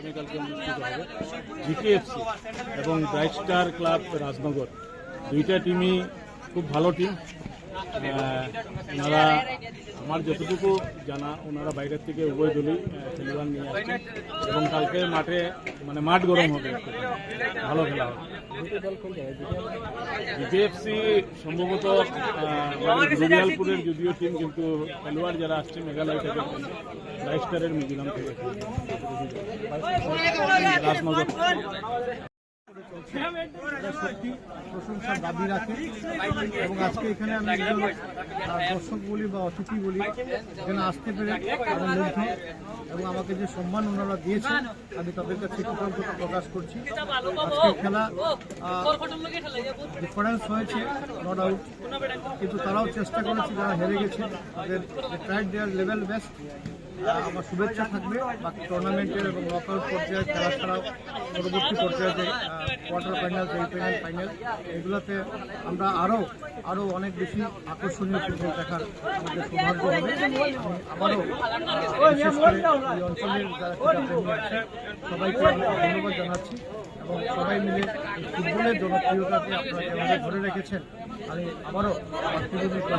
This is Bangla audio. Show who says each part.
Speaker 1: আগামীকালকে অনুষ্ঠিত হবে। জিকেএফসি এবং ব্রাইট স্টার ক্লাব রাজনগর। দুইটা টিমই খুব ভালো টিম ওনারা আমার যতটুকু জানা, ওনারা বাইরের থেকে উভয় দলই খেলোয়াড় নিয়ে আসছেন। এবং কালকে মাঠে মানে মাঠ গরম হবে ভালো খেলা হবে। বিজেএফসি সম্ভবত আমাদের যদিও টিম কিন্তু খেলোয়াড় যারা আসছে, মেঘালয় থেকে রাইস্টারের মিজোরাম থেকে।
Speaker 2: প্রশংসার দাবি রাখে এবং আজকে এখানে আমি একজন দর্শক বলি বা অতিথি বলি এখানে আসতে পেরে মুগ্ধ এবং আমাকে যে সম্মান ওনারা দিয়েছেন, আমি তাদের কাছে কৃতজ্ঞতা প্রকাশ করছি। আজকে খেলা ডিফারেন্স হয়েছে নো ডাউট কিন্তু তারাও চেষ্টা করেছে, যারা হেরে গেছে, তাদের ট্রাইড দেয়ার লেভেল বেস্ট আমার শুভেচ্ছা থাকবে। বাকি টুর্নামেন্টের এবং নকআউট পর্যায়ে খেলা ছাড়াও পরবর্তী পর্যায়ে কোয়ার্টার ফাইনাল সেমিফাইনাল ফাইনাল এগুলোতে আমরা আরও আরও অনেক বেশি আকর্ষণীয় ফুটবল দেখার আমাদের সৌভাগ্য হবে। আবারও বিশেষ করে এই অঞ্চলের যারা সবাইকে ধন্যবাদ জানাচ্ছি এবং সবাই মিলে ফুটবলের জনপ্রিয়তাকে আপনারা যেভাবে ধরে রেখেছেন, আমি আবারও কৃতজ্ঞতা